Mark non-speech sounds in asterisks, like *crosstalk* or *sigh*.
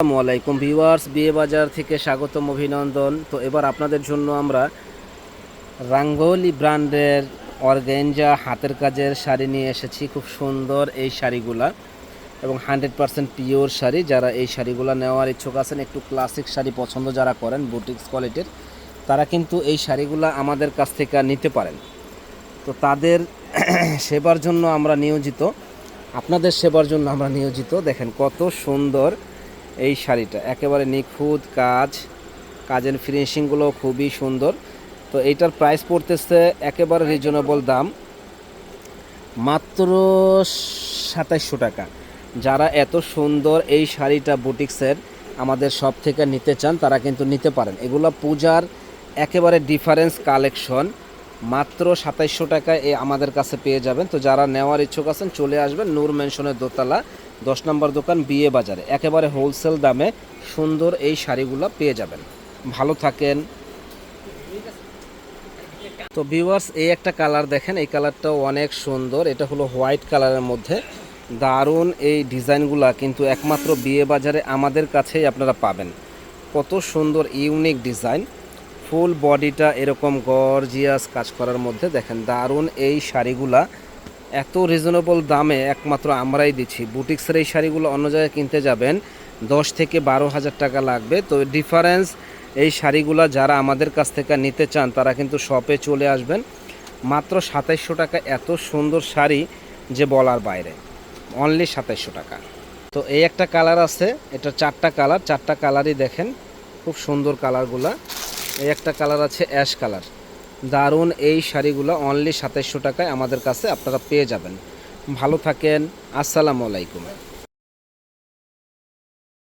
আসসালামু আলাইকুম ভিউয়ার্স বিয়ে বাজার থেকে স্বাগতম অভিনন্দন। তো এবার আপনাদের জন্য আমরা রাঙ্গলি ব্র্যান্ডের অর্গেঞ্জা হাতের কাজের শাড়ি নিয়ে এসেছি। খুব সুন্দর এই শাড়িগুলা এবং হান্ড্রেড পারসেন্ট পিওর শাড়ি। যারা এই শাড়িগুলো নেওয়ার ইচ্ছুক আছেন, একটু ক্লাসিক শাড়ি পছন্দ যারা করেন, বুটিক্স কোয়ালিটির, তারা কিন্তু এই শাড়িগুলো আমাদের কাছ থেকে নিতে পারেন। তো তাদের *clears throat* সেবার জন্য আমরা নিয়োজিত। আপনাদের সেবার জন্য আমরা নিয়োজিত। দেখেন কত সুন্দর এই শাড়িটা। একেবারে নিখুঁত কাজ, কাজের ফিনিশিংগুলো খুবই সুন্দর। তো এইটার প্রাইস পড়তেছে একেবারে রিজনেবল দাম। মাত্র সাতাইশশো টাকা। যারা এত সুন্দর এই শাড়িটা বুটিক্সের আমাদের সব থেকে নিতে চান, তারা কিন্তু নিতে পারেন। এগুলো পূজার একেবারে ডিফারেন্স কালেকশন মাত্র সাতাইশশো টাকায় এ আমাদের কাছে পেয়ে যাবেন। তো যারা নেওয়ার ইচ্ছুক আছেন, চলে আসবেন নূর মেনশনের দোতলা, দশ নম্বর দোকান বিয়ে বাজারে। একেবারে হোলসেল দামে সুন্দর এই শাড়িগুলো পেয়ে যাবেন। ভালো থাকেন। তো ভিউয়ার্স এই একটা কালার দেখেন, এই কালারটাও অনেক সুন্দর। এটা হলো হোয়াইট কালারের মধ্যে। দারুণ এই ডিজাইনগুলা কিন্তু একমাত্র বিয়ে বাজারে আমাদের কাছেই আপনারা পাবেন। কত সুন্দর, ইউনিক ডিজাইন। ফুল বডিটা এরকম গর্জিয়াস কাজ করার মধ্যে দেখেন, দারুণ এই শাড়িগুলা। এত রিজনেবল দামে একমাত্র আমরাই দিচ্ছি। বুটিক্সের এই শাড়িগুলো অন্য জায়গায় কিনতে যাবেন, দশ থেকে বারো হাজার টাকা লাগবে। তো ডিফারেন্স এই শাড়িগুলো যারা আমাদের কাছ থেকে নিতে চান, তারা কিন্তু শপে চলে আসবেন। মাত্র সাতাইশশো টাকা এত সুন্দর শাড়ি যে বলার বাইরে। অনলি সাতাইশশো টাকা। তো এই একটা কালার আছে, এটা চারটা কালার চারটা কালারই দেখেন, খুব সুন্দর কালারগুলা এই একটা কালার আছে অ্যাশ কালার। দারুণ এই শাড়িগুলো অনলি সাতাইশশো টাকায় আমাদের কাছে আপনারা পেয়ে যাবেন। ভালো থাকেন, আসসালামু আলাইকুম।